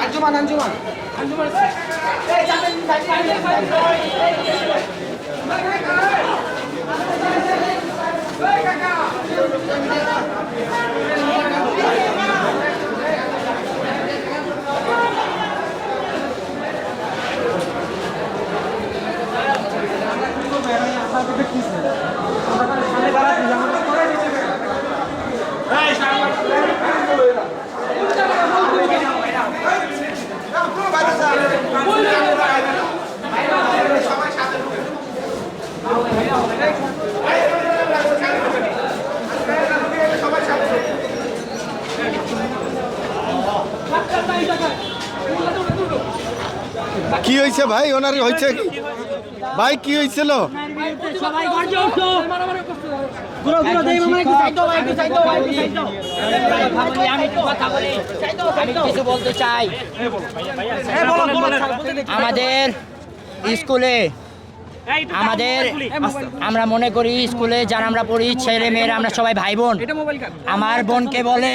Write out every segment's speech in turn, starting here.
আঞ্জুমান আঞ্জুমান। কি হয়েছে ভাই? ওনার হয়েছে ভাই, কি হয়েছিল? আমাদের স্কুলে, আমাদের আমরা মনে করি স্কুলে যারা আমরা পড়ি, ছেলে মেয়েরা, আমরা সবাই ভাই বোন। আমার বোনকে বলে,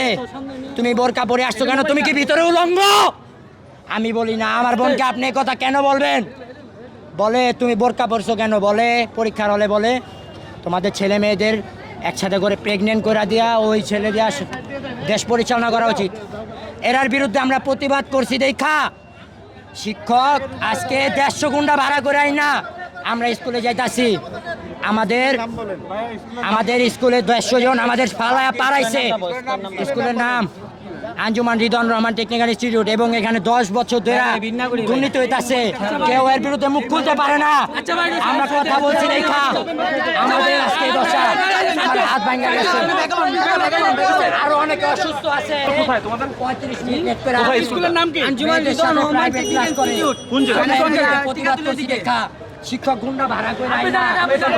তুমি বোরকা পরে আসছো কেন? তুমি কি ভিতরে উলঙ্গ? আমি বলি না আমার বোনকে আপনি কথা কেন বলবেন? বলে তুমি বোরকা পরছো কেন? বলে পরীক্ষার হলে বলে তোমাদের ছেলে মেয়েদের একসাথে করে প্রেগনেন্ট করে দেওয়া ওই ছেলে দেওয়া দেশ পরিচালনা করা উচিত। এরার বিরুদ্ধে আমরা প্রতিবাদ করছি দেখা। শিক্ষক আজকে দেড়শো গুন্ডা ভাড়া করে আই না আমরা স্কুলে যাইতাছি। আমাদের আমাদের স্কুলে দেড়শো জন আমাদের পাড়ায় পাড়াইছে স্কুলের নাম আঞ্জুমান রিদন রহমান টেকনিক্যাল ইনস্টিটিউট এবং এখানে দশ বছর ধরে দুর্নীতি হইতাছে। কেউ এর বিরুদ্ধে মুখ খুলতে পারে না। আমরা কথা বলছি দেখা আমাদের আজকে দশা। আমার হাত ভাঙা গেছে। আরও অনেকে অসুস্থ আছে। পঁয়ত্রিশ minute Anjuman Ridan Rahman technical institute. প্রতিবাদ করছি দেখা শিক্ষক গুন্ডা ভাড়া করে